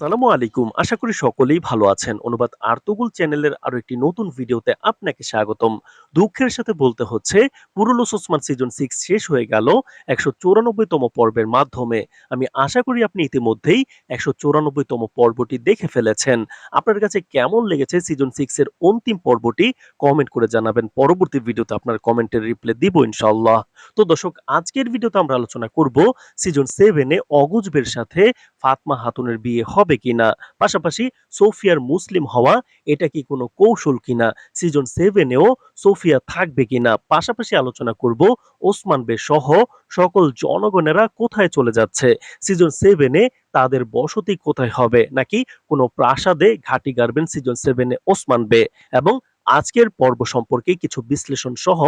সালামু আলাইকুম। আশা করি সকলেই ভালো আছেন। অনুবাদ আর্তগুল চ্যানেলের আরও একটি নতুন ভিডিওতে আপনাকে স্বাগতম। দুঃখের সাথে বলতে হচ্ছে, পুরুলুস ওসমান সিজন সিক্স শেষ হয়ে গেল একশো চৌরানব্বইতম পর্বের মাধ্যমে। আমি আশা করি আপনি ইতিমধ্যেই একশো চৌরানব্বইতম পর্বটি দেখে ফেলেছেন। আপনার কাছে কেমন লেগেছে সিজন সিক্স এর অন্তিম পর্বটি? কমেন্ট করে জানাবেন। পরবর্তী ভিডিওতে আপনার কমেন্টের রিপ্লে দিব ইনশাল্লাহ তো দর্শক, আজকের ভিডিওতে আমরা আলোচনা করব সিজন সেভেনে অগুজবের সাথে ফাতমা হাতুনের বিয়ে কিনা? পাশাপাশি সোফিয়ার মুসলিম হওয়া, এটা কি কোনো কৌশল কিনা? সিজন সেভেনেও সোফিয়া থাকবে কিনা? পাশাপাশি আলোচনা করব ওসমান বে সহ সকল জনগণেরা কোথায় চলে যাচ্ছে? সিজন সেভেনে তাদের বসতি কোথায় হবে? নাকি কোনো প্রাসাদে ঘাটি গাড়বেন সিজন সেভেনে ওসমান বে? এবং আজকের পর্ব সম্পর্কে কিছু বিশ্লেষণ সহ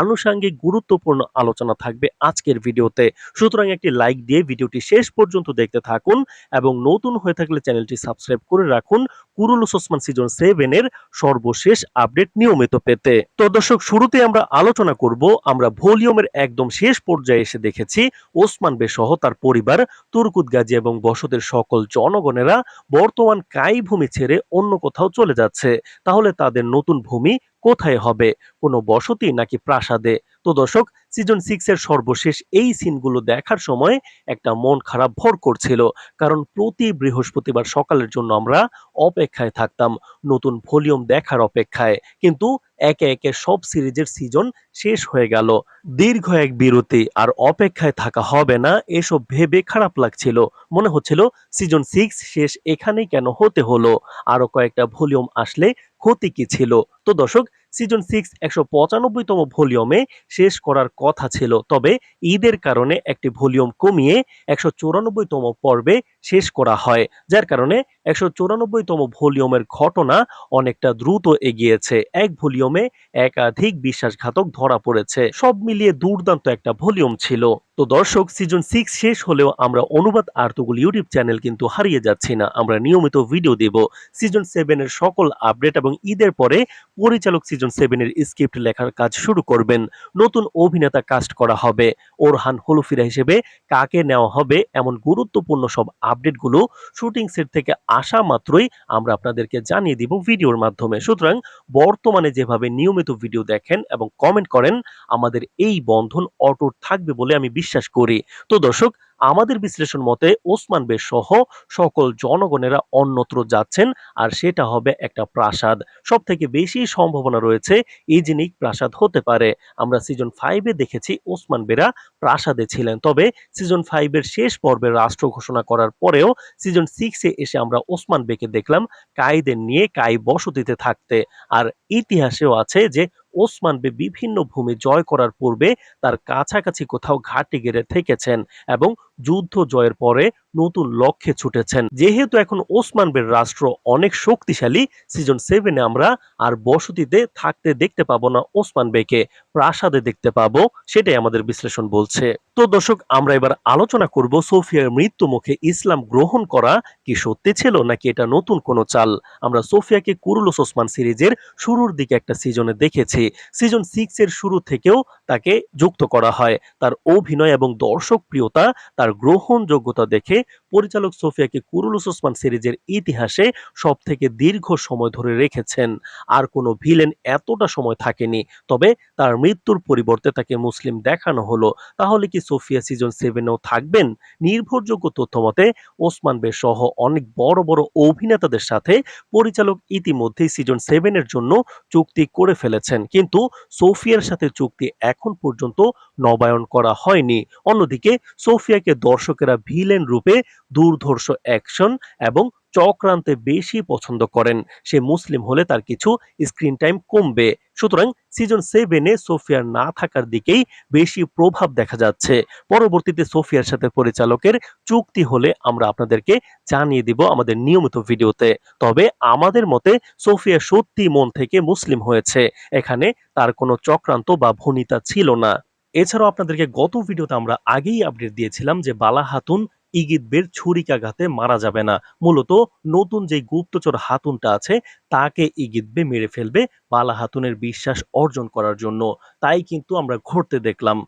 আনুষাঙ্গিক গুরুত্বপূর্ণ আলোচনা থাকবে আজকের ভিডিওতে। সুতরাং একটি লাইক দিয়ে ভিডিওটি শেষ পর্যন্ত দেখতে থাকুন এবং নতুন হয়ে থাকলে চ্যানেলটি সাবস্ক্রাইব করে রাখুন কুরুলুস ওসমান সিজন সেভেন এর সর্বশেষ আপডেট নিয়মিত পেতে। তো দর্শক, শুরুতে আমরা আলোচনা করব, আমরা ভলিউমের একদম শেষ পর্যায়ে এসে দেখেছি ওসমান বে সহ তার পরিবার, তুর্কুত গাজী এবং বসতের সকল জনগণেরা বর্তমান কাই ভূমি ছেড়ে অন্য কোথাও চলে যাচ্ছে। তাহলে তাদের নতুন ভূমি কোথায় হবে? কোনো বসতি নাকি প্রাসাদে? তো দর্শক সিজন সিক্স এর সর্বশেষ এই সিনগুলো দেখার সময় একটা মন খারাপ ভর করছিল। কারণ প্রতি বৃহস্পতিবার সকালের জন্য আমরা অপেক্ষায় থাকতাম, নতুন ভলিউম দেখার অপেক্ষায়। কিন্তু একে একে সব সিরিজের সিজন শেষ হয়ে গেল। দীর্ঘ এক বিরতি, আর অপেক্ষায় থাকা হবে না, এসব ভেবে খারাপ লাগছিল। মনে হচ্ছিল সিজন সিক্স শেষ এখানেই কেন হতে হলো? আরও কয়েকটা ভলিউম আসলে ক্ষতি কি ছিল? তো দর্শক সিজন সিক্স একশো পঁচানব্বইতম ভলিউমে শেষ করার কথা ছিল, তবে ঈদের কারণে একটি ভলিউম কমিয়ে একশো চুরানব্বইতম পর্বে শেষ করা হয়, যার কারণে একশো চৌরানব্বইতম ভলিউমের ঘটনা অনেকটা দ্রুত এগিয়েছে। এক ভলিউমে একাধিক বিশ্বাসঘাতক ধরা পড়েছে। সব মিলিয়ে দুর্দান্ত একটা ভলিউম ছিল। তো দর্শক সিজন সিক্স শেষ হলেও আমরা অনুবাদ আর্তগুল ইউটিউব চ্যানেল কিন্তু হারিয়ে যাচ্ছি না। আমরা নিয়মিত ভিডিও দেব। সিজন সেভেনের সকল আপডেট এবং ঈদের পরে পরিচালক সিজন সেভেনের স্ক্রিপ্ট লেখার কাজ শুরু করবেন। নতুন অভিনেতা কাস্ট করা হবে। ওরহান হলুফিরা হিসেবে কাকে নেওয়া হবে এমন গুরুত্বপূর্ণ সব আপডেটগুলো শুটিং সেট থেকে আসা মাত্রই আমরা আপনাদেরকে জানিয়ে দিব ভিডিওর মাধ্যমে। সুতরাং বর্তমানে যেভাবে নিয়মিত ভিডিও দেখেন এবং কমেন্ট করেন, আমাদের এই বন্ধন অটুট থাকবে বলে আমি বিশ্বাস করি। তো দর্শক আমাদের বিশ্লেষণ মতে ওসমান বে সহ সকল জনগণেরা অন্যত্র যাচ্ছেন, আর সেটা হবে একটা প্রাসাদ। সব থেকে বেশি সম্ভাবনা রয়েছে ইজিনিক প্রাসাদ হতে পারে। আমরা সিজন ফাইভে দেখেছি ওসমান বেরা প্রাসাদে ছিলেন। তবে সিজন ফাইভের শেষ পর্বে রাষ্ট্র ঘোষণা করার পরেও সিজন সিক্সে এসে আমরা ওসমান বেকে দেখলাম কাইদের নিয়ে কাই বসতিতে থাকতে। আর ইতিহাসেও আছে যে ওসমান বে বিভিন্ন ভূমি জয় করার পূর্বে তার কাছাকাছি কোথাও ঘাটে গেড়ে থেকেছেন এবং যুদ্ধ জয়ের পরে নতুন লক্ষ্যে ছুটেছেন। যেহেতু এখন ওসমান বের রাষ্ট্র অনেক শক্তিশালী সিজন সেভেনে আমরা আর বসতিতে থাকতে দেখতে পাবো না ওসমান বেকে প্রাসাদে দেখতে পাবো, সেটাই আমাদের বিশ্লেষণ বলছে। তো দর্শক, আমরা এবার আলোচনা করব সোফিয়ার মৃত্যু মুখে ইসলাম গ্রহণ করা কি সত্যি ছিল নাকি এটা নতুন কোনো চাল? আমরা সোফিয়াকে কুরুলুস ওসমান সিরিজের শুরুর দিকে একটা সিজনে দেখেছি। সিজন সিক্স এর শুরু থেকেও তাকে যুক্ত করা হয়। তার অভিনয় এবং দর্শক প্রিয়তা তার গ্রহণযোগ্যতা দেখে পরিচালক সোফিয়াকে কুরুলুস ওসমান সিরিজের ইতিহাসে সব থেকে দীর্ঘ সময় ধরে রেখেছেন। আর কোনো ভিলেন এতটা সময় থাকেনি, তবে তার মৃত্যুর পরিবর্তে তাকে মুসলিম দেখানো হলো। তাহলে কি সোফিয়া সিজন সেভেনেও থাকবেন? নির্ভরযোগ্য তথ্য মতে, ওসমান বে সহ অনেক বড় বড় অভিনেতাদের সাথে পরিচালক ইতিমধ্যেই সিজন সেভেনের জন্য চুক্তি করে ফেলেছেন। কিন্তু সোফিয়ার সাথে চুক্তি এখন পর্যন্ত নবায়ন করা হয়নি। অন্যদিকে, সোফিয়াকে দর্শকেরা ভিলেন রূপে দুর্ধর্ষ অ্যাকশন এবং চক্রান্তে বেশি পছন্দ করেন। সে মুসলিম হলে তার কিছু স্ক্রিন টাইম কমবে। সুতরাং সিজন সেভেনে সোফিয়ার না থাকার দিকেই বেশি প্রভাব দেখা যাচ্ছে। পরবর্তীতে সোফিয়ার সাথে পরিচালকের চুক্তি হলে আমরা আপনাদেরকে জানিয়ে দিব আমাদের নিয়মিত ভিডিওতে। তবে আমাদের মতে সোফিয়া সত্যি মন থেকে মুসলিম হয়েছে। এখানে তার কোনো চক্রান্ত বা ভনিতা ছিল না। এছাড়াও আপনাদেরকে গত ভিডিওতে আমরা আগেই আপডেট দিয়েছিলাম যে বালা হাতুন ইগিতবের ছুরিকাঘাতে মারা যাবে না। মূলত নতুন যে গুপ্তচর হাতুনটা আছে, তাকে ইগিতবে মেরে ফেলবে বালা হাতুনের বিশ্বাস অর্জন করার জন্য। তাই কিন্তু আমরা ঘটতে দেখলাম।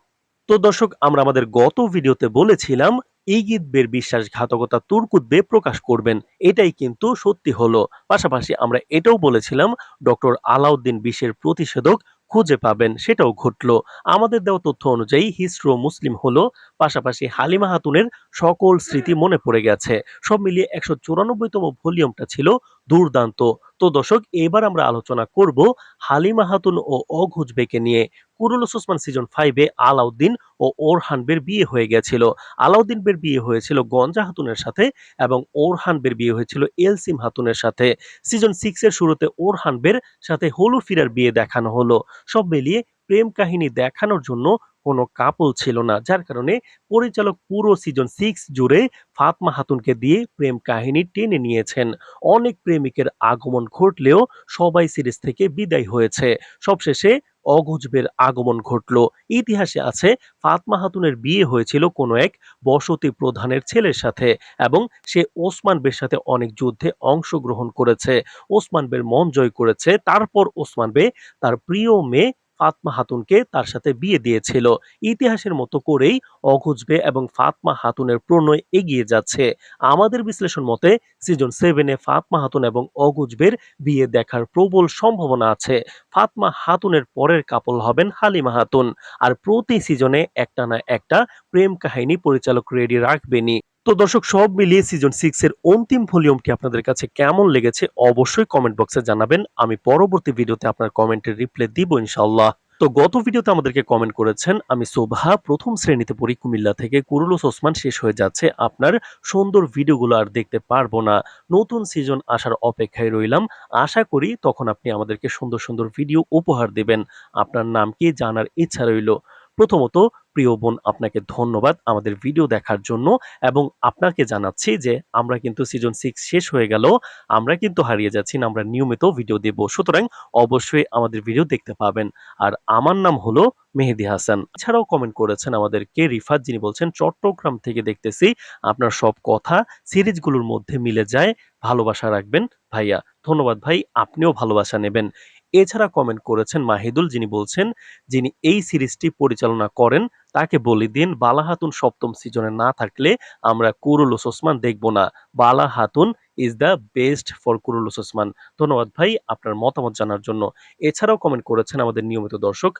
তো দর্শক, আমরা আমাদের গত ভিডিওতে বলেছিলাম ইগিত বের বিশ্বাসঘাতকতা তুর্কুত বে প্রকাশ করবেন। এটাই কিন্তু সত্যি হলো। পাশাপাশি আমরা এটাও বলেছিলাম, ডক্টর আলাউদ্দিন বিষের প্রতিষেধক খুঁজে পাবেন, সেটাও ঘটল। আমাদের দেওয়া তথ্য অনুযায়ী হিসরো মুসলিম হলো, পাশাপাশি হালিমা হাতুনের সকল স্মৃতি মনে পড়ে গেছে। সব মিলিয়ে একশো চুরানব্বইতম ভলিউমটা ছিল দুর্দান্ত। তো দর্শক, এবার আমরা আলোচনা করব হালিমা হাতুন ও অঘুজবেকে নিয়ে। কুরুলুস ওসমান সিজন ফাইভে আলাউদ্দিন ও ওরহান বের বিয়ে হয়ে গেছিল। আলাউদ্দিন বের বিয়ে হয়েছিল গঞ্জা হাতুনের সাথে এবং ওরহান বের বিয়ে হয়েছিল এলসিম হাতুনের সাথে। সিজন সিক্স এর শুরুতে ওরহান বের সাথে হলুফিরার বিয়ে দেখানো হলো। সব মিলিয়ে প্রেম কাহিনী দেখানোর জন্য কোনো কাপল ছিল না, যার কারণে পরিচালক পুরো সিজন সিক্স জুড়ে ফাতমা হাতুনকে দিয়ে প্রেম কাহিনী টেনে নিয়েছেন। অনেক প্রেমিকের আগমন ঘটলেও সবাই সিরিজ থেকে বিদায় হয়েছে। সবশেষে অগুজবের আগমন ঘটল। ইতিহাসে আছে, ফাতমা হাতুনের বিয়ে হয়েছিল কোনো এক বসতি প্রধানের ছেলের সাথে এবং সে ওসমান বের সাথে অনেক যুদ্ধে অংশগ্রহণ করেছে। ওসমান বের মন জয় করেছে, তারপর ওসমান বে তার প্রিয় মেয়ে ফাতমা হাতুনকে তার সাথে বিয়ে দিয়েছিল। ইতিহাসের মতো করেই অঘুজবে এবং ফাতমা হাতুনের প্রণয় এগিয়ে যাচ্ছে। আমাদের বিশ্লেষণ মতে সিজন সেভেনে ফাতমা হাতুন এবং অগুজবের বিয়ে দেখার প্রবল সম্ভাবনা আছে। ফাতমা হাতুনের পরের কাপল হবেন হালিমা হাতুন। আর প্রতি সিজনে একটা না একটা প্রেম কাহিনী পরিচালক রেডি রাখবেনই। তো দর্শক, সব মিলিয়ে সিজন সিক্স এর অন্তিম ভলিউমটি আপনাদের কাছে কেমন লেগেছে অবশ্যই কমেন্ট বক্সে জানাবেন। আমি পরবর্তী ভিডিওতে আপনার কমেন্টের রিপ্লাই দিব ইনশাল্লাহ তো গত ভিডিওতে আমাদেরকে কমেন্ট করেছেন, আমি শোভা, প্রথম শ্রেণীতে পড়ি কুমিল্লা থেকে, কুরুলুস ওসমান শেষ হয়ে যাচ্ছে, আপনার সুন্দর ভিডিওগুলো আর দেখতে পারব না। নতুন সিজন আসার অপেক্ষায় রইলাম, আশা করি তখন আপনি আমাদেরকে সুন্দর সুন্দর ভিডিও উপহার দেবেন। আপনার নাম কি জানার ইচ্ছা রইল? প্রথমত প্রিয় বোন, আপনাকে ধন্যবাদ আমাদের ভিডিও দেখার জন্য এবং আপনাকে জানাচ্ছি যে আমরা কিন্তু সিজন সিক্স শেষ হয়ে গেল, আমরা কিন্তু হারিয়ে যাচ্ছি না, আমরা নিয়মিত ভিডিও দেব। সুতরাং অবশ্যই আমাদের ভিডিও দেখতে পাবেন। আর আমার নাম হলো মেহেদি হাসান। এছাড়াও কমেন্ট করেছেন আমাদের কে রিফাত, যিনি বলছেন, চট্টগ্রাম থেকে দেখতেছি আপনার সব কথা, সিরিজগুলোর মধ্যে মিলে যায়, ভালোবাসা রাখবেন ভাইয়া। ধন্যবাদ ভাই, আপনিও ভালোবাসা নেবেন। এছাড়া কমেন্ট করেছেন মাহিদুল, যিনি বলছেন, যিনি এই সিরিজটি পরিচালনা করেন তাকে বলে দিন বালা হাতুন সপ্তম সিজনে না থাকলে আমরা কুরুলুস ওসমান দেখব না। Bala Hatun is the best for Kurulus Osman. ধন্যবাদ ভাই আপনার মতামত জানার জন্য। এছাড়াও কমেন্ট করেছেন আমাদের নিয়মিত দর্শক,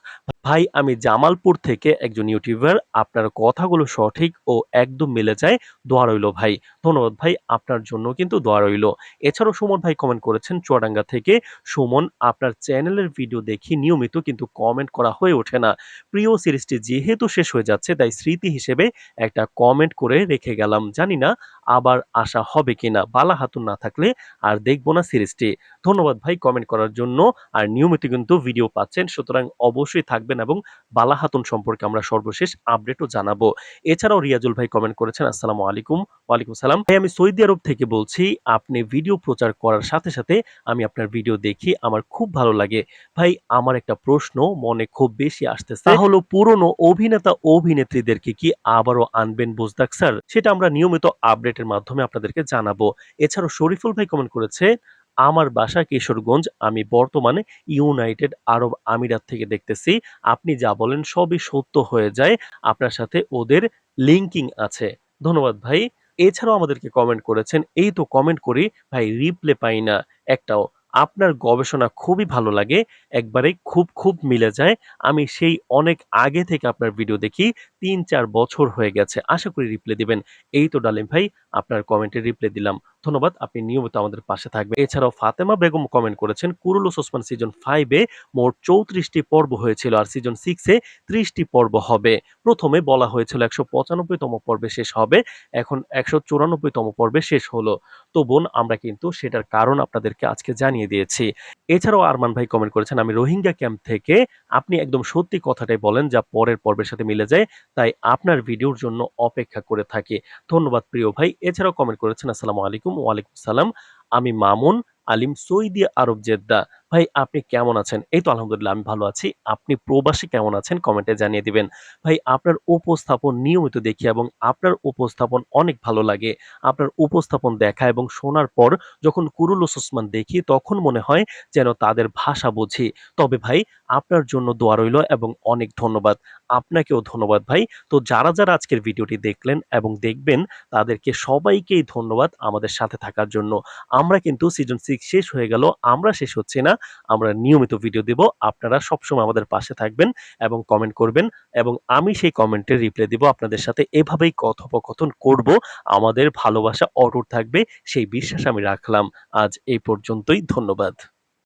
ভাই, আমি জামালপুর থেকে একজন ইউটিউবার আপনার কথাগুলো সঠিক ও একদম মিলে যায়, দোয়া রইল ভাই। ধন্যবাদ ভাই, আপনার জন্য কিন্তু দোয়া রইল। এছাড়াও সুমন ভাই কমেন্ট করেছেন, চুয়াডাঙ্গা থেকে সুমন, আপনার চ্যানেলের ভিডিও দেখি, নিয়মিত কিন্তু কমেন্ট করা হয়ে ওঠে না। প্রিয় সিরিজটি যেহেতু শেষ হয়ে যাচ্ছে তাই স্মৃতি হিসেবে একটা কমেন্ট করে রেখে গেলাম জানি না আবার আসা হবে কিনা বালা হাতুন না থাকলে আর দেখব না সিরিজটি। ধন্যবাদ ভাই কমেন্ট করার জন্য। আর নিয়মিত কিন্তু ভিডিও পাচ্ছেন, সুতরাং অবশ্যই থাকবেন এবং বালা হাতুন সম্পর্কে আমরা সর্বশেষ আপডেটও জানাব। এছাড়াও রিয়াজুল ভাই কমেন্ট করেছেন, আসসালামু আলাইকুম, ওয়ালাইকুম সালাম ভাই, আমি সৌদি আরব থেকে বলছি, আপনি ভিডিও প্রচার করার সাথে সাথে আমি আপনার ভিডিও দেখি, আমার খুব ভালো লাগে। ভাই, আমার একটা প্রশ্ন মনে খুব বেশি আসতেছে। তা হলো পুরনো অভিনেতা, অভিনেত্রীদেরকে কি আবারও আনবেন বুজদাক স্যার? সেটা আমরা নিয়মিত আপডেটের মাধ্যমে আপনাদেরকে জানাব। এছাড়াও শরীফুল ভাই কমেন্ট করেছে, আমার বাসা কিশোরগঞ্জ, আমি বর্তমানে ইউনাইটেড আরব আমিরাত থেকে দেখতেছি। আপনি যা বলেন সবই সত্য হয়ে যায়। আপনার সাথে ওদের লিঙ্কিং আছে। ধন্যবাদ ভাই। এছাড়াও আমাদেরকে কমেন্ট করেছেন, এই তো কমেন্ট করি, ভাই রিপ্লে পাই না। একটাও আপনার গবেষণা খুবই ভালো লাগে, একবারে খুব খুব মিলে যায়। আমি সেই অনেক আগে থেকে আপনার ভিডিও দেখি, তিন চার বছর হয়ে গেছে। আশা করি রিপ্লাই দিবেন। এই তো ডালিম ভাই, আপনার কমেন্টে রিপ্লাই দিলাম। ধন্যবাদ, আপনি নিয়মিত আমাদের পাশে থাকবেন। এছাড়াও ফাতেমা বেগম কমেন্ট করেছেন, কুরুলুস ওসমান সিজন ফাইভে মোট চৌত্রিশটি পর্ব হয়েছিল আর সিজন সিক্সে ত্রিশটি পর্ব হবে। প্রথমে বলা হয়েছিল একশো পঁচানব্বইতম পর্বে শেষ হবে, এখন একশো চুরানব্বইতম পর্বে শেষ হলো। তো বোন, আমরা কিন্তু সেটার কারণ আপনাদেরকে আজকে জানিয়ে দিয়েছি। এছাড়াও আরমান ভাই কমেন্ট করেছেন, আমি রোহিঙ্গা ক্যাম্প থেকে আপনি একদম সত্যি কথাটাই বলেন যা পরের পর্বের সাথে মিলে যায়, তাই আপনার ভিডিওর জন্য অপেক্ষা করে থাকি। ধন্যবাদ প্রিয় ভাই। এছাড়াও কমেন্ট করেছেন, আসসালামু আলাইকুম। ওয়ালাইকুম সালাম আমি মামুন আলিম সৌদি আরব জেদ্দা। ভাই আপনি কেমন আছেন? এই তো আলহামদুলিল্লাহ আমি ভালো আছি। আপনি প্রবাসী কেমন আছেন? কমেন্টে জানিয়ে দিবেন। ভাই আপনার উপস্থাপন নিয়মিত দেখি এবং আপনার উপস্থাপন অনেক ভালো লাগে। আপনার উপস্থাপন দেখা এবং শোনার পর যখন কুরুল ওসমান দেখি তখন মনে হয় যেন তাদের ভাষা বুঝি। তবে ভাই আপনার জন্য দোয়া রইল এবং অনেক ধন্যবাদ। আপনাকেও ধন্যবাদ ভাই। তো যারা, যারা আজকের ভিডিওটি দেখলেন এবং দেখবেন তাদেরকে সবাইকেই ধন্যবাদ আমাদের সাথে থাকার জন্য। আমরা কিন্তু সিজন 6 শেষ হয়ে গেল। আমরা শেষ হচ্ছি না। আমরা নিয়মিত ভিডিও দেব। আপনারা সবসময় আমাদের পাশে থাকবেন এবং কমেন্ট করবেন এবং আমি সেই কমেন্টের রিপ্লাই দিব। আপনাদের সাথে এভাবেই কথোপকথন করব। আমাদের ভালোবাসা অটুট থাকবে, সেই বিশ্বাস আমি রাখলাম। আজ এই পর্যন্তই। ধন্যবাদ।